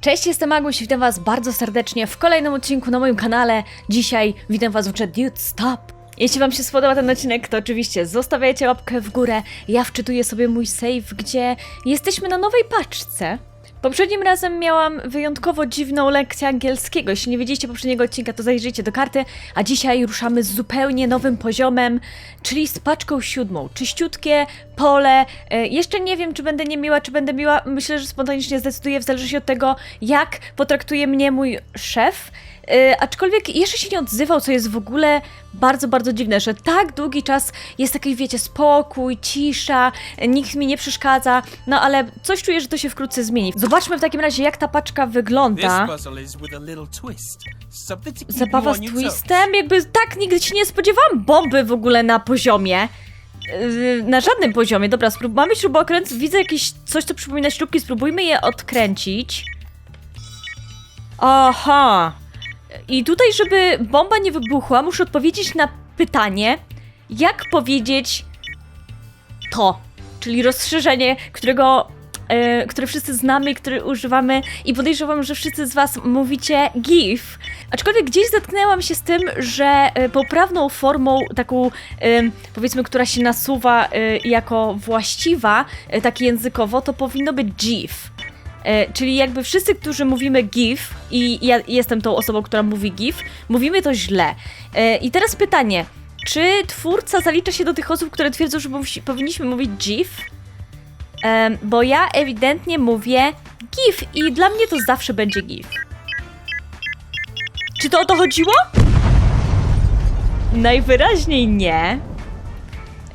Cześć, jestem Aguś i witam was bardzo serdecznie w kolejnym odcinku na moim kanale. Dzisiaj witam was w grze Dude Stop. Jeśli wam się spodoba ten odcinek, to oczywiście zostawiajcie łapkę w górę. Ja wczytuję sobie mój save, gdzie jesteśmy na nowej paczce. Poprzednim razem miałam wyjątkowo dziwną lekcję angielskiego. Jeśli nie widzieliście poprzedniego odcinka, to zajrzyjcie do karty. A dzisiaj ruszamy z zupełnie nowym poziomem, czyli z paczką siódmą. Czyściutkie pole. E, jeszcze nie wiem, czy będę niemiła, czy będę miła. Myślę, że spontanicznie zdecyduję, w zależności od tego, jak potraktuje mnie mój szef. E, aczkolwiek jeszcze się nie odzywał, co jest w ogóle bardzo, bardzo dziwne, że tak długi czas jest taki, wiecie, spokój, cisza, e, nikt mi nie przeszkadza, no ale coś czuję, że to się wkrótce zmieni. Zobaczmy w takim razie, jak ta paczka wygląda. Zabawa z twistem? Jakby tak nigdy się nie spodziewałam bomby w ogóle na poziomie. Yy, Na żadnym poziomie. Dobra, sprób- mamy śrubokręt, widzę jakieś coś, co przypomina śrubki, spróbujmy je odkręcić. Aha. I tutaj, żeby bomba nie wybuchła, muszę odpowiedzieć na pytanie, jak powiedzieć to, czyli rozszerzenie, którego, e, które wszyscy znamy i które używamy i podejrzewam, że wszyscy z Was mówicie GIF. Aczkolwiek gdzieś zetknęłam się z tym, że e, poprawną formą, taką e, powiedzmy, która się nasuwa jako właściwa, e, tak językowo, to powinno być GIF. E, czyli jakby wszyscy, którzy mówimy GIF, i ja jestem tą osobą, która mówi GIF, mówimy to źle. E, I teraz pytanie, czy twórca zalicza się do tych osób, które twierdzą, że powinniśmy mówić GIF? Em, bo ja ewidentnie mówię GIF i dla mnie to zawsze będzie GIF. Czy to o to chodziło? Najwyraźniej nie.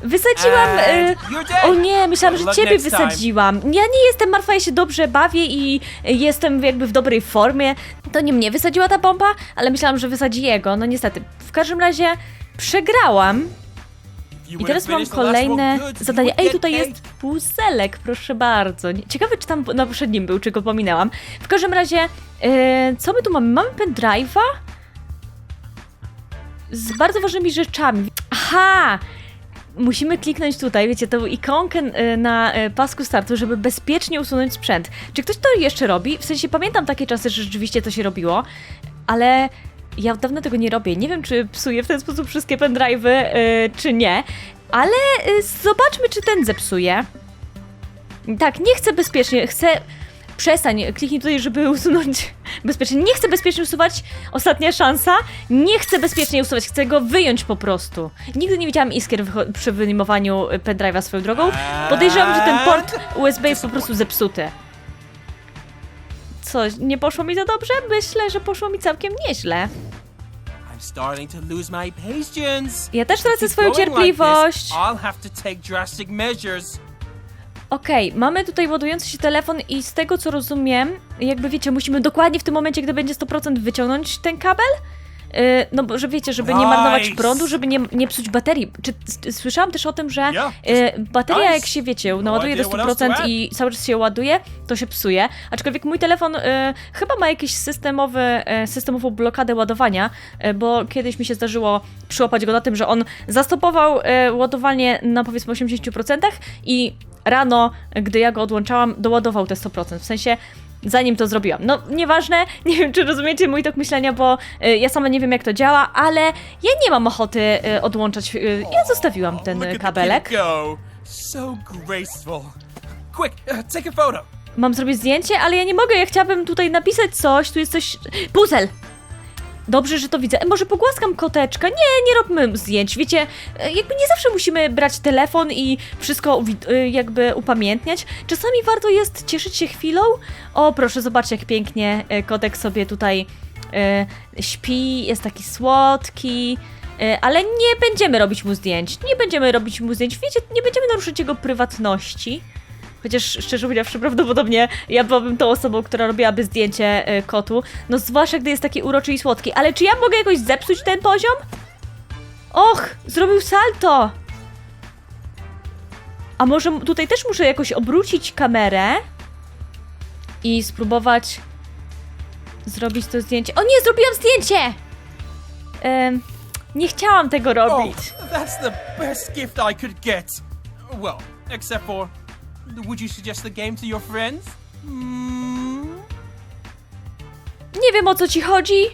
Wysadziłam. And Y, o nie, myślałam, że ciebie wysadziłam. Ja nie jestem martwa, ja się dobrze bawię i jestem jakby w dobrej formie. To nie mnie wysadziła ta bomba, ale myślałam, że wysadzi jego. No niestety. W każdym razie przegrałam. I teraz mam kolejne zadanie. Ej, tutaj jest puzelek, proszę bardzo. Ciekawe, czy tam na poprzednim był, czy go pominęłam. W każdym razie, e, co my tu mamy? Mamy pendrive'a z bardzo ważnymi rzeczami. Aha! Musimy kliknąć tutaj, wiecie, tą ikonkę e, na e, pasku startu, żeby bezpiecznie usunąć sprzęt. Czy ktoś to jeszcze robi? W sensie pamiętam takie czasy, że rzeczywiście to się robiło, ale ja od dawna tego nie robię. Nie wiem, czy psuję w ten sposób wszystkie pendrive'y, e, czy nie, ale zobaczmy, czy ten zepsuje. Tak, nie chcę bezpiecznie, chcę... Przestań, kliknij tutaj, żeby usunąć bezpiecznie. Nie chcę bezpiecznie usuwać, ostatnia szansa. Nie chcę bezpiecznie usuwać, chcę go wyjąć po prostu. Nigdy nie widziałam iskier przy wyjmowaniu e, pendrive'a swoją drogą. Podejrzewam, że ten port USB jest po prostu zepsuty. Co, nie poszło mi to dobrze? Myślę, że poszło mi całkiem nieźle. Ja też tracę swoją cierpliwość. Okej, mamy tutaj ładujący się telefon i z tego co rozumiem, jakby wiecie, musimy dokładnie w tym momencie, gdy będzie 100% wyciągnąć ten kabel. Yy, no bo, że wiecie, żeby nie marnować Nice. prądu, żeby nie, nie psuć baterii. Czy s- słyszałam też o tym, że Yeah, yy, bateria nice. jak się wiecie, No naładuje do idea what else to 100% add. i cały czas się ładuje, to się psuje. Aczkolwiek mój telefon yy, chyba ma jakiś systemowy, yy, systemową blokadę ładowania, yy, bo kiedyś mi się zdarzyło przyłapać go na tym, że on zastopował yy, ładowanie na powiedzmy 80% i rano, gdy ja go odłączałam, doładował te 100%. W sensie, zanim to zrobiłam. No, nieważne, nie wiem, czy rozumiecie mój tok myślenia, bo y, ja sama nie wiem, jak to działa, ale ja nie mam ochoty y, odłączać. Y, ja zostawiłam ten y, kabelek. go. So graceful. Quick, uh, take a photo. Mam zrobić zdjęcie, ale ja nie mogę, ja chciałabym tutaj napisać coś, tu jest coś... Puzel! Dobrze, że to widzę. E, Może pogłaskam koteczka? Nie, nie róbmy zdjęć. Wiecie, e, jakby nie zawsze musimy brać telefon i wszystko e, jakby upamiętniać. Czasami warto jest cieszyć się chwilą. O, proszę, zobaczcie, jak pięknie kotek sobie tutaj śpi, jest taki słodki. Ale nie będziemy robić mu zdjęć. Nie będziemy robić mu zdjęć. Wiecie, nie będziemy naruszyć jego prywatności. Chociaż szczerze powiedziawszy, prawdopodobnie ja byłabym tą osobą, która robiłaby zdjęcie e, kotu. No zwłaszcza, gdy jest taki uroczy i słodki. Ale czy ja mogę jakoś zepsuć ten poziom? Och, zrobił salto! A może tutaj też muszę jakoś obrócić kamerę i spróbować zrobić to zdjęcie. O nie, zrobiłam zdjęcie! Nie chciałam tego Oh, robić. that's the best gift I could get. Well, except for, would you suggest the game to your friends? Hmm? nie wiem o co ci chodzi,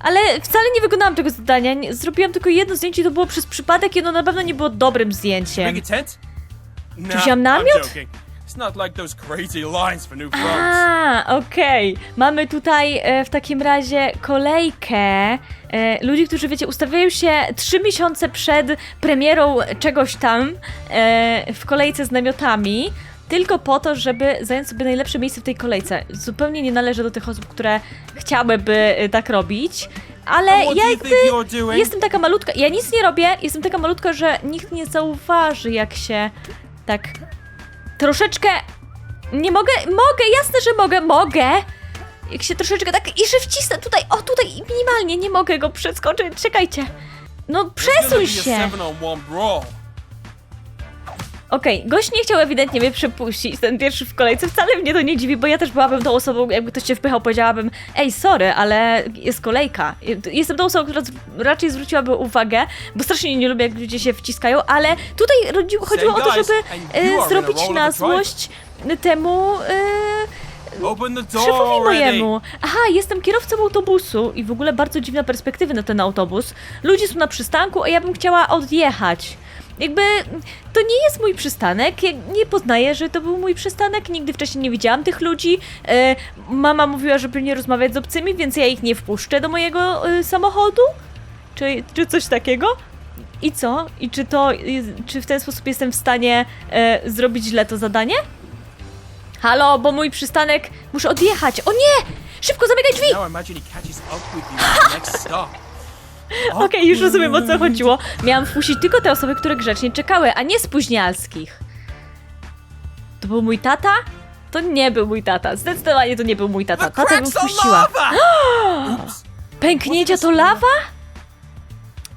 ale wcale nie wykonałam tego zadania. Nie- Zrobiłam tylko jedno zdjęcie i to było przez przypadek i ono na pewno nie było dobrym zdjęciem. A tent? Nah, wziąłem I'm namiot? joking. It's not like those crazy lines for new phones. A, okej. Mamy tutaj e, w takim razie kolejkę e, ludzi, którzy, wiecie, ustawiają się trzy miesiące przed premierą czegoś tam e, w kolejce z namiotami. Tylko po to, żeby zająć sobie najlepsze miejsce w tej kolejce. Zupełnie nie należę do tych osób, które chciałyby e, tak robić, ale what ja do you jakby think you're doing? jestem taka malutka. Ja nic nie robię, jestem taka malutka, że nikt nie zauważy, jak się tak troszeczkę. Nie mogę, mogę, jasne, że mogę, mogę. Jak się troszeczkę tak i że wcisnę tutaj, o tutaj minimalnie, nie mogę go przeskoczyć, czekajcie. No There's gonna przesuń be a się. seven on one brawl. Okej, gość nie chciał ewidentnie mnie przepuścić, ten pierwszy w kolejce. Wcale mnie to nie dziwi, bo ja też byłabym tą osobą, jakby ktoś się wpychał, powiedziałabym ej, sorry, ale jest kolejka. Jestem tą osobą, która raczej zwróciłaby uwagę, bo strasznie nie lubię, jak ludzie się wciskają, ale tutaj chodziło o to, żeby e, zrobić na złość temu... E, Open the door Szefowi mojemu. Aha, jestem kierowcą autobusu i w ogóle bardzo dziwna perspektywa na ten autobus. Ludzie są na przystanku, a ja bym chciała odjechać. Jakby to nie jest mój przystanek. Ja nie poznaję, że to był mój przystanek. Nigdy wcześniej nie widziałam tych ludzi. E, mama mówiła, żeby nie rozmawiać z obcymi, więc ja ich nie wpuszczę do mojego e, samochodu. Czy, czy coś takiego? I co? I czy to, czy w ten sposób jestem w stanie e, zrobić źle to zadanie? Halo, bo mój przystanek muszę odjechać. O nie! Szybko zamykaj drzwi! Now. Okej, już rozumiem o co chodziło. Miałam wpuścić tylko te osoby, które grzecznie czekały, a nie spóźnialskich. To był mój tata? To nie był mój tata. Zdecydowanie to nie był mój tata. The Tatę bym cracks are wpuściła. lava! Oops. Pęknięcia to lawa?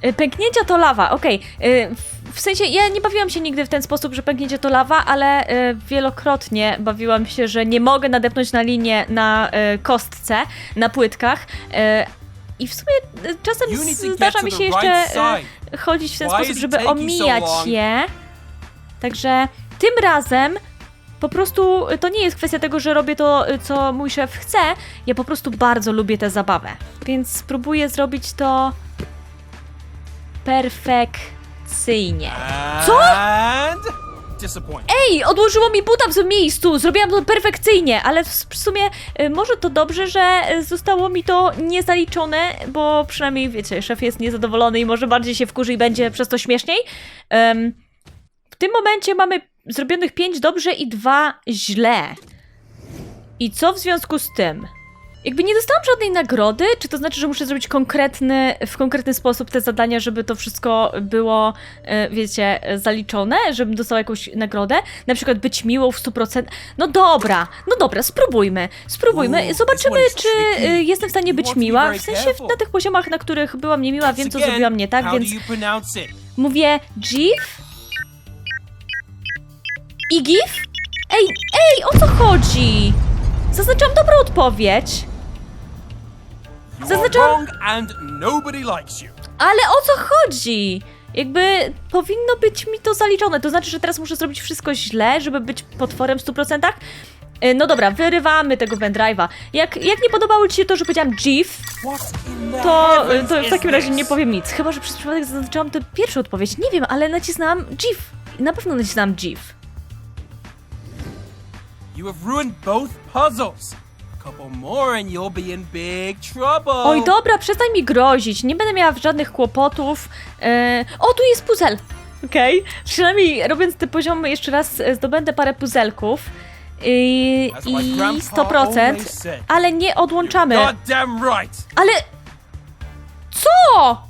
Y, Pęknięcia to lawa, okej. Y, w- W sensie, ja nie bawiłam się nigdy w ten sposób, że pęknięcie to lawa, ale y, wielokrotnie bawiłam się, że nie mogę nadepnąć na linię na y, kostce, na płytkach. y, I w sumie y, czasem zdarza mi się jeszcze y, chodzić w ten sposób, żeby omijać je. Także tym razem po prostu y, to nie jest kwestia tego, że robię to, co mój szef chce. Ja po prostu bardzo lubię tę zabawę. Więc spróbuję zrobić to perfekcyjnie. Co? Ej, odłożyło mi buta w złym miejscu! Zrobiłam to perfekcyjnie, ale w sumie y, może to dobrze, że y, zostało mi to niezaliczone, bo przynajmniej wiecie, szef jest niezadowolony i może bardziej się wkurzy i będzie przez to śmieszniej. W tym momencie mamy zrobionych pięć dobrze i dwa źle. I co w związku z tym? Jakby nie dostałam żadnej nagrody, czy to znaczy, że muszę zrobić konkretny, w konkretny sposób te zadania, żeby to wszystko było, e, wiecie, zaliczone, żebym dostała jakąś nagrodę? Na przykład być miłą w 100%. No dobra, no dobra, spróbujmy. Spróbujmy. Zobaczymy, czy e, jestem w stanie być miła. W sensie na tych poziomach, na których byłam niemiła, wiem, co zrobiłam nie tak, więc mówię GIF? I GIF? Ej, ej, o co chodzi? Zaznaczam dobrą odpowiedź. Zaznaczam-. Ale o co chodzi? Jakby powinno być mi to zaliczone. To znaczy, że teraz muszę zrobić wszystko źle, żeby być potworem w 100%? E, No dobra, wyrywamy tego pendrive'a. Jak, jak nie podobało Ci się to, że powiedziałam GIF, to, to w takim razie nie powiem nic. Chyba, że przez przypadek zaznaczyłam tę pierwszą odpowiedź. Nie wiem, ale nacisnęłam GIF. Na pewno nacisnęłam GIF. You have ruined both puzzles. Couple more and you'll be in big trouble. Oj, dobra, przestań mi grozić. Nie będę miała żadnych kłopotów. E, o, tu jest puzel. Okej. Przynajmniej robiąc te poziomy jeszcze raz e, zdobędę parę puzelków. I, i grandpa 100%, always said. ale nie odłączamy. Right. Ale co?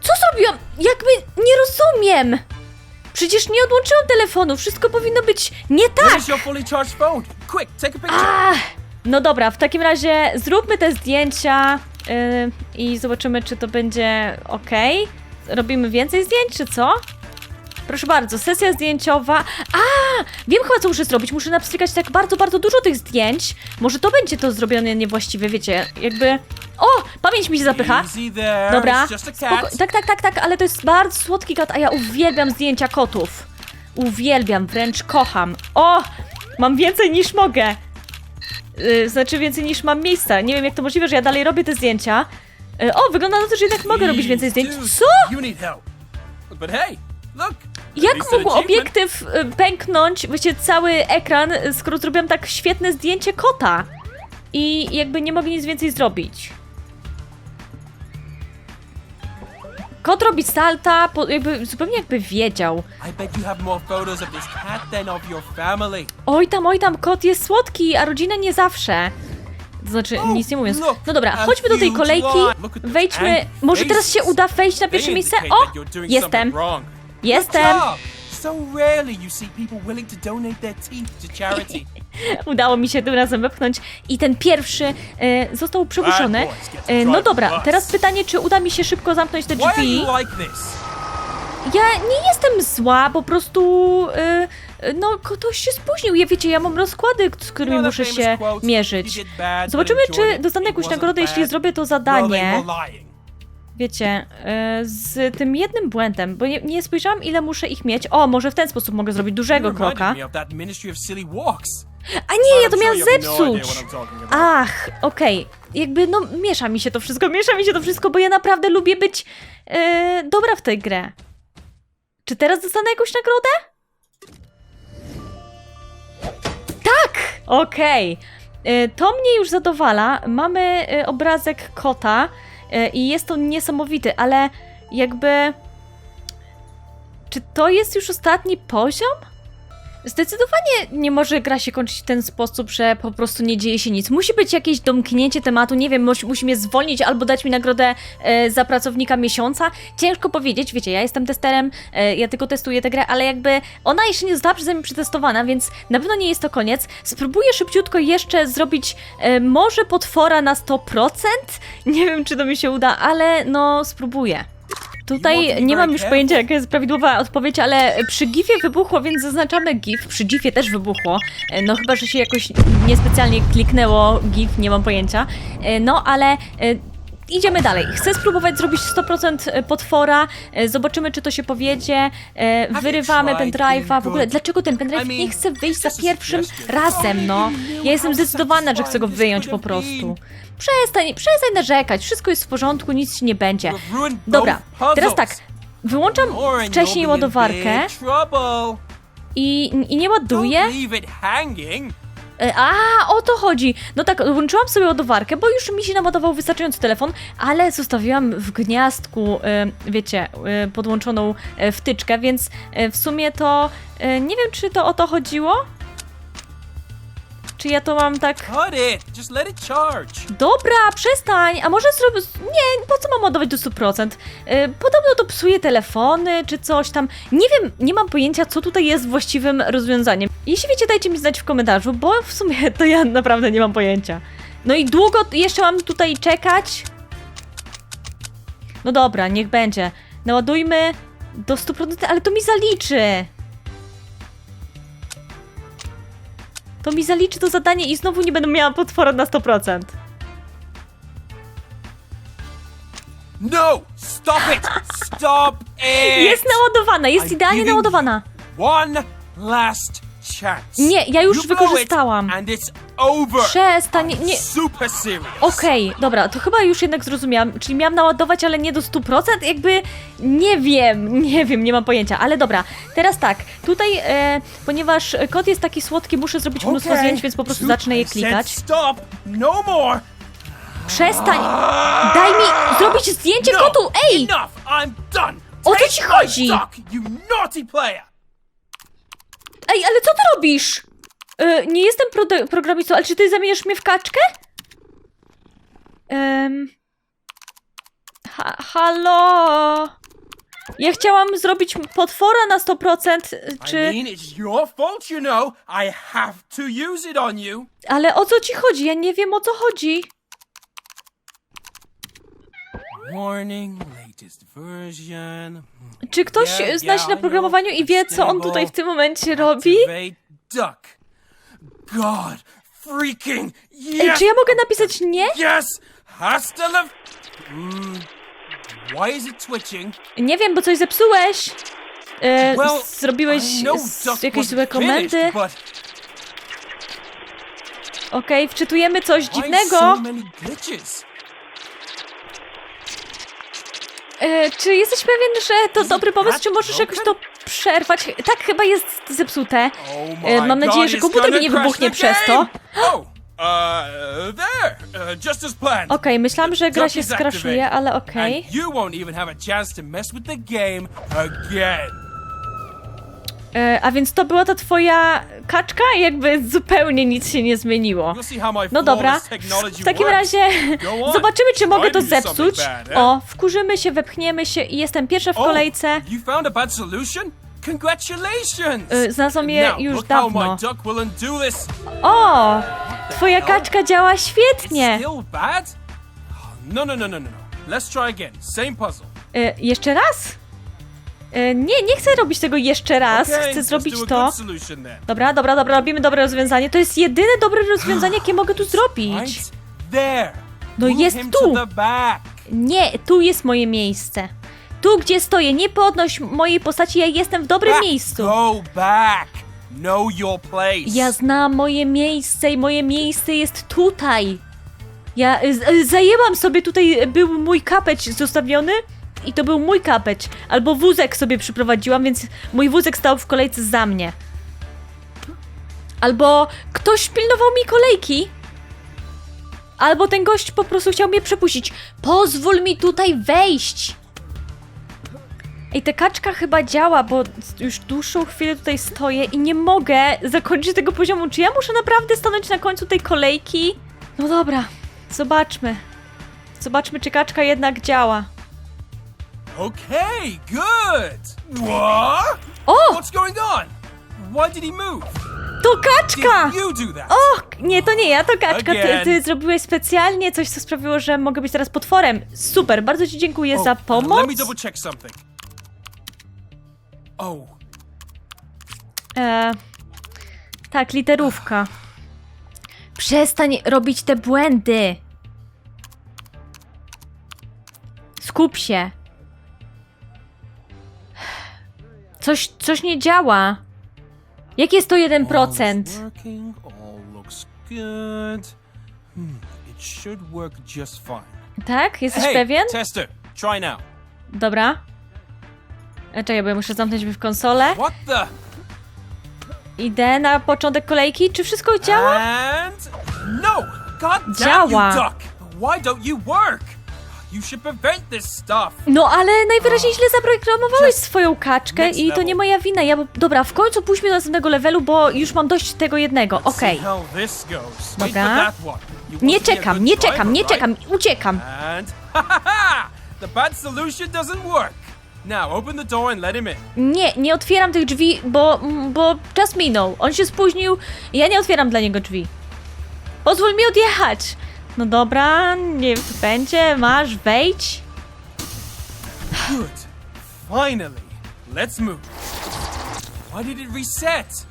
Co zrobiłam? Jakby nie rozumiem. Przecież nie odłączyłam telefonu. Wszystko powinno być nie tak. Where's your fully charged phone? Quick, take a picture. Ach, no dobra, w takim razie zróbmy te zdjęcia yy, i zobaczymy, czy to będzie ok. Robimy więcej zdjęć, czy co? Proszę bardzo, sesja zdjęciowa. A, wiem chyba, co muszę zrobić. Muszę napstrykać tak bardzo, bardzo dużo tych zdjęć. Może to będzie to zrobione niewłaściwie, wiecie, jakby... O, pamięć mi się zapycha. Dobra, spoko- tak, tak, tak, tak, ale to jest bardzo słodki kat, a ja uwielbiam zdjęcia kotów. Uwielbiam, wręcz kocham. O, mam więcej niż mogę. Y, znaczy więcej niż mam miejsca. Nie wiem, jak to możliwe, że ja dalej robię te zdjęcia. Y, o, wygląda na to, że jednak mogę robić więcej zdjęć. Co? Jak mógł obiektyw y, pęknąć, wiecie, cały ekran, skoro zrobiłam tak świetne zdjęcie kota? I jakby nie mogę nic więcej zrobić. Kot robi salta, po, jakby, zupełnie jakby wiedział. Oj tam, oj tam, kot jest słodki, a rodzina nie zawsze. To znaczy, nic nie mówiąc. No dobra, chodźmy do tej kolejki. Wejdźmy. Może teraz się uda wejść na pierwsze miejsce? O! Jestem. Jestem. Good job. So rarely you see people willing to donate their teeth to charity. Udało mi się tym razem wepchnąć i ten pierwszy e, został to E, no dobra, teraz pytanie, czy uda mi się szybko zamknąć te drzwi? Ja nie jestem zła, po prostu e, no ktoś się spóźnił. Ja wiecie, ja mam rozkłady, z którymi muszę się mierzyć. "You did bad, but Zobaczymy, czy dostanę jakąś nagrodę, jeśli zrobię to zadanie. Wiecie, e, z tym jednym błędem, bo nie, nie spojrzałam ile muszę ich mieć. O, może w ten sposób mogę zrobić dużego kroka. A nie, ja to miałam zepsuć! Ach, okej. Jakby, no, miesza mi się to wszystko, miesza mi się to wszystko, bo ja naprawdę lubię być e, dobra w tej grę. Czy teraz dostanę jakąś nagrodę? Tak! Okej. E, To mnie już zadowala. Mamy e, obrazek kota e, i jest to niesamowity, ale jakby... Czy to jest już ostatni poziom? Zdecydowanie nie może gra się kończyć w ten sposób, że po prostu nie dzieje się nic. Musi być jakieś domknięcie tematu, nie wiem, musi, musi mnie zwolnić albo dać mi nagrodę e, za pracownika miesiąca. Ciężko powiedzieć, wiecie, ja jestem testerem, e, ja tylko testuję tę grę, ale jakby ona jeszcze nie została przeze mnie przetestowana, więc na pewno nie jest to koniec. Spróbuję szybciutko jeszcze zrobić e, może potwora na 100%. Nie wiem, czy to mi się uda, ale no spróbuję. Tutaj nie mam już pojęcia, jaka jest prawidłowa odpowiedź, ale przy gifie wybuchło, więc zaznaczamy gif. Przy gifie też wybuchło. E, No chyba, że się jakoś niespecjalnie kliknęło gif, nie mam pojęcia. E, No ale e, idziemy dalej. Chcę spróbować zrobić 100% potwora. E, Zobaczymy, czy to się powiedzie. E, Wyrywamy pendrive'a. W ogóle, dlaczego ten pendrive nie chce wyjść za pierwszym razem, no? Ja jestem zdecydowana, że chcę go wyjąć po prostu. Przestań, przestań narzekać. Wszystko jest w porządku, nic się nie będzie. Dobra, teraz tak. Wyłączam wcześniej ładowarkę i, i nie ładuję. E, A, o to chodzi. No tak, włączyłam sobie ładowarkę, bo już mi się naładował wystarczająco telefon, ale zostawiłam w gniazdku, e, wiecie, e, podłączoną wtyczkę, więc w sumie to nie wiem, czy to o to chodziło? Czy ja to mam tak... Cut it. Just let it charge. Dobra, przestań! A może zrobię. Nie, po co mam ładować do 100%? Yy, podobno to psuje telefony czy coś tam. Nie wiem, nie mam pojęcia, co tutaj jest właściwym rozwiązaniem. Jeśli wiecie, dajcie mi znać w komentarzu, bo w sumie to ja naprawdę nie mam pojęcia. No i długo jeszcze mam tutaj czekać? No dobra, niech będzie. Naładujmy do 100%, ale to mi zaliczy. To mi zaliczy to zadanie i znowu nie będę miała potwora na 100%. No! Stop it! Stop it! Jest naładowana, jest idealnie naładowana. One last. Nie, ja już wykorzystałam. Przestań, nie... Super. Okej, dobra, to chyba już jednak zrozumiałam. Czyli miałam naładować, ale nie do 100%? Jakby nie wiem, nie wiem, nie mam pojęcia. Ale dobra, teraz tak. Tutaj, e, ponieważ kod jest taki słodki, muszę zrobić mnóstwo zdjęć, więc po prostu zacznę je klikać. Stop! No more! Przestań! Daj mi zrobić zdjęcie no! kotu! Ej! Enough! I'm done! O co ci chodzi? you naughty player! Ej, ale co ty robisz? E, nie jestem pro programistą, ale czy ty zamieniasz mnie w kaczkę? Um, ha halo? Ja chciałam zrobić potwora na 100%, czy... I mean, it's your fault, you know. I have to use it on you. Ale o co ci chodzi? Ja nie wiem o co chodzi. Warning. Czy ktoś zna się na programowaniu i wie, co on tutaj w tym momencie robi? Czy ja mogę napisać nie? Nie wiem, bo coś zepsułeś. E, zrobiłeś jakieś złe komendy. Okej, okay, wczytujemy coś dziwnego. E, czy jesteś pewien, że to dobry pomysł, czy możesz jakoś to przerwać? Tak, chyba jest zepsute. E, mam nadzieję, że komputer mi nie wybuchnie przez to. Okej, okay, myślałam, że gra się skraszuje, ale okej. Okay. A więc to była ta twoja kaczka? Jakby zupełnie nic się nie zmieniło. No dobra, w takim razie zobaczymy, czy mogę to zepsuć. eh? O, wkurzymy się, wepchniemy się i jestem pierwsza w Oh, kolejce. Congratulations! Y, znalazłam je już dawno. O, twoja kaczka działa świetnie. No, no, no, no, no, no. Let's try again. Same puzzle. Y, jeszcze raz? Y, nie, nie chcę robić tego jeszcze raz. Chcę zrobić to. Dobra, dobra, dobra, robimy dobre rozwiązanie. To jest jedyne dobre rozwiązanie, jakie mogę tu zrobić. No jest tu. Nie, tu jest moje miejsce. Tu, gdzie stoję, nie podnoś mojej postaci, ja jestem w dobrym miejscu. Go back. Know your place. Ja znam moje miejsce i moje miejsce jest tutaj. Ja y, z- y, zajęłam sobie tutaj, y, był mój kapeć zostawiony i to był mój kapeć. Albo wózek sobie przyprowadziłam, więc mój wózek stał w kolejce za mnie. Albo ktoś pilnował mi kolejki. Albo ten gość po prostu chciał mnie przepuścić. Pozwól mi tutaj wejść! Ej, ta kaczka chyba działa, bo już dłuższą chwilę tutaj stoję i nie mogę zakończyć tego poziomu. Czy ja muszę naprawdę stanąć na końcu tej kolejki? No dobra, zobaczmy. Zobaczmy, czy kaczka jednak działa. Okay, good. What? O! What's going on? Why did he move? To Did kaczka! you do that? O! Nie, to nie ja, to kaczka. Ty, Again. ty zrobiłeś specjalnie coś, co sprawiło, że mogę być teraz potworem. Super, bardzo ci dziękuję za Oh, pomoc. Let me double check something. Oh, E, tak, literówka. Przestań robić te błędy. Skup się. Coś, coś nie działa. Jak jest to 1%? All is working, all looks good. Hmm. Tak? Jesteś pewien? tester, try now. Dobra. E, Czekaj, bo ja muszę zamknąć w konsolę. What the? Idę na początek kolejki. Czy wszystko działa? And no! God damn Działa. you, duck! Why don't you work? You should prevent this stuff. No, ale najwyraźniej źle zaprogramowałeś Just swoją kaczkę next i to level. nie moja wina. Ja, dobra, w końcu pójdźmy do następnego levelu, bo już mam dość tego jednego. Okej. See how this goes. Wait Dobra. for that one. You want Nie to be a czekam, good nie driver, czekam, nie right? czekam, uciekam. And ha ha ha! The bad solution doesn't work. Now open the door and let him in. Nie, nie otwieram tych drzwi, bo, bo czas minął. On się spóźnił ja nie otwieram dla niego drzwi. Pozwól mi odjechać. No dobra, nie będzie, masz, wejdź. Good. Finally. Let's move. Why did it reset?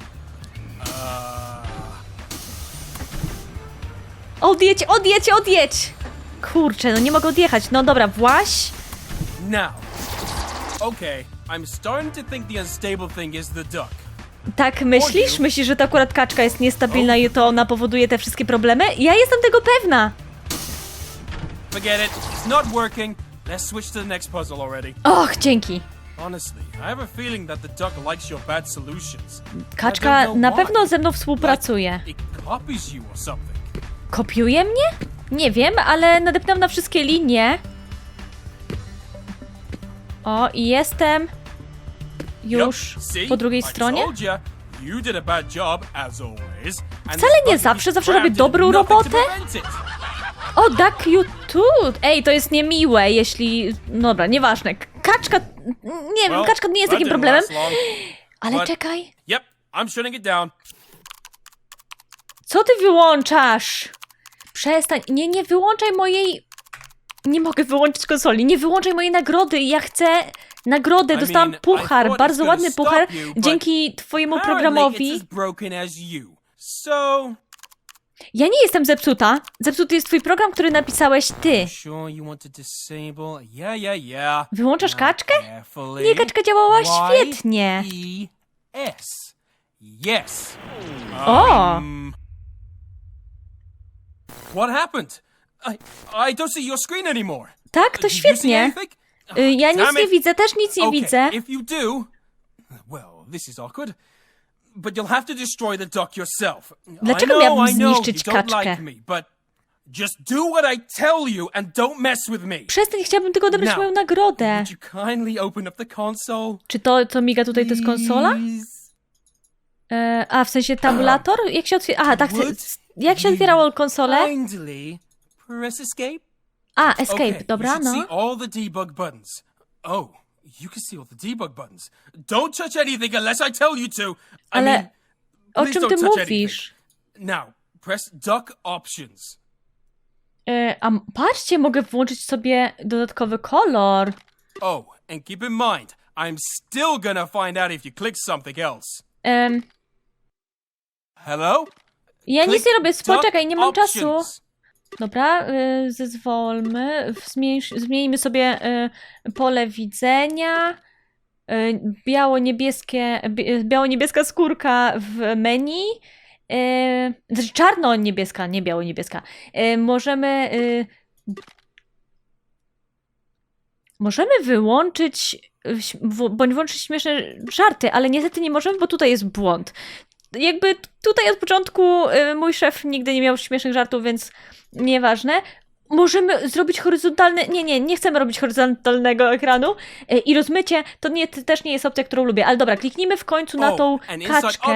Odjedź, odjedź, odjedź! Kurczę, no nie mogę odjechać. No dobra, właś. Now. Okay, I'm starting to think the unstable thing is the duck. Tak myślisz? Myślisz, że ta akurat kaczka jest niestabilna i to ona powoduje te wszystkie problemy? Ja jestem tego pewna. Forget it. It's not working. Let's switch to the next puzzle already. Och, dzięki. Honestly, I have a feeling that the duck likes your bad solutions. Kaczka I don't know na why. pewno ze mną współpracuje. It copies you or something. Kopiuje mnie? Nie wiem, ale nadepnęłam na wszystkie linie. O, i jestem już po drugiej stronie? Wcale nie zawsze, zawsze robię dobrą robotę. O, duck you too. Ej, to jest niemiłe, jeśli... No dobra, nieważne. Kaczka... Nie wiem, kaczka nie jest takim problemem. Ale czekaj. Co ty wyłączasz? Przestań. Nie, nie wyłączaj mojej... Nie mogę wyłączyć konsoli. Nie wyłączaj mojej nagrody. Ja chcę nagrodę, dostałam puchar, bardzo ładny puchar, dzięki twojemu programowi. Ja nie jestem zepsuta. Zepsuty jest twój program, który napisałeś ty. Wyłączasz kaczkę? Nie, kaczka działała świetnie. O! What happened? I, I don't see your screen anymore. Tak, to świetnie. Y, Ja nic Damn nie it. widzę, też nic nie okay, widzę. If you do, well, this is awkward. But you'll have to destroy the duck yourself. Dlaczego I know, miałbym I know zniszczyć you don't kaczkę? like me, but just do what I tell you and don't mess with me. Przestań, chciałabym tylko odebrać Now, moją nagrodę. Would you kindly open up the console? Czy to, co miga tutaj, to jest konsola? please? E, a, w sensie tabulator? Jak się otwiera... Aha, tak, Would jak się otwierało konsolę? Kindly press escape. A, escape, okay, dobra, you should see no. all the debug buttons. Oh, you can see all the debug buttons. Don't touch anything unless I tell you to. I Ale mean, o please czym don't ty touch mówisz? anything. Now, press duck options. E, a patrzcie, mogę włączyć sobie dodatkowy kolor. Oh, and keep in mind, I'm still gonna find out if you click something else. Em, Hello? ja nic Click nie robię, duck poczekaj, nie mam czasu. options. Dobra, y, zezwolmy. Zmieńsz, zmieńmy sobie y, pole widzenia. Y, biało-niebieskie, bi- biało-niebieska skórka w menu. Y, znaczy czarno-niebieska, nie biało-niebieska. Y, możemy. Y, możemy wyłączyć. y, bądź włączyć śmieszne żarty, ale niestety nie możemy, bo tutaj jest błąd. Jakby tutaj od początku y, mój szef nigdy nie miał śmiesznych żartów, więc nieważne. Możemy zrobić horyzontalny. Nie, nie, nie chcemy robić horyzontalnego ekranu. Y, I rozmycie to nie, też nie jest opcja, którą lubię. Ale dobra, kliknijmy w końcu na tą oh, inside kaczkę.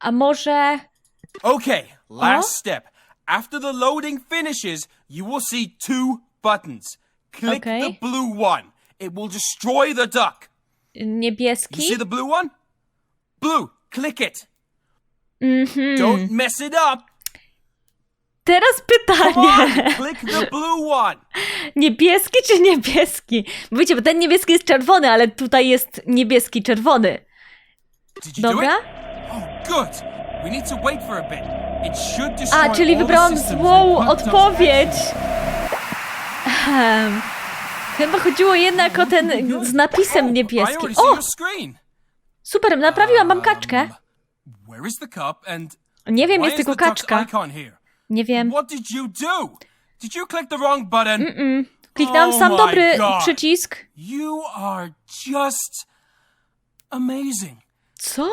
A może. Okay, last Oh? step. After the loading finishes, you will see two buttons. Click Okay. the blue one. It will destroy the duck. You niebieski? see the blue one? Blue. Click it. Mhm. Don't mess it up. Teraz pytanie. on. Click the blue one. Niebieski czy niebieski? Bo Wiecie, bo ten niebieski jest czerwony, ale tutaj jest niebieski czerwony. You Dobra? Oh, good. We need to wait for a bit. It should destroy A, czyli wybrałam złą odpowiedź. Ehem. Chyba chodziło jednak o ten z napisem Oh, I niebieski. already see O, super, naprawiłam, mam kaczkę. Um, Nie wiem, jest tylko kaczka. Nie wiem. Button? Kliknęłam Oh sam dobry przycisk. Co?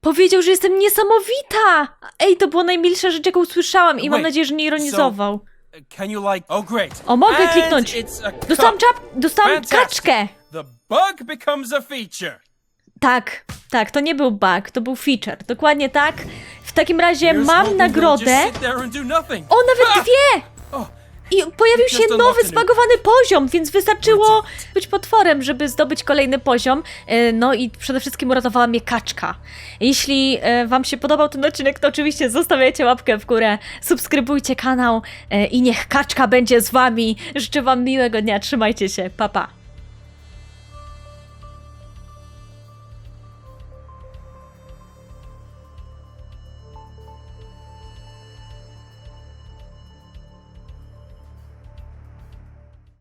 Powiedział, że jestem niesamowita! Ej, to była najmilsza rzecz, jaką słyszałam i mam nadzieję, że nie ironizował. Can you like? Oh, great. O, mogę And kliknąć. It's a Dostałam czap... Dostałam Fantastic. kaczkę! The bug becomes a feature. Tak, tak, to nie był bug, to był feature. Dokładnie tak. W takim razie Here's mam nagrodę. Just sit there and do nothing. O, nawet Ah! dwie! Oh, I pojawił się nowy, zbagowany poziom, więc wystarczyło być potworem, żeby zdobyć kolejny poziom. E, No i przede wszystkim uratowała mnie kaczka. Jeśli e, Wam się podobał ten odcinek, to oczywiście zostawiajcie łapkę w górę, subskrybujcie kanał e, i niech kaczka będzie z Wami. Życzę Wam miłego dnia, trzymajcie się, pa pa.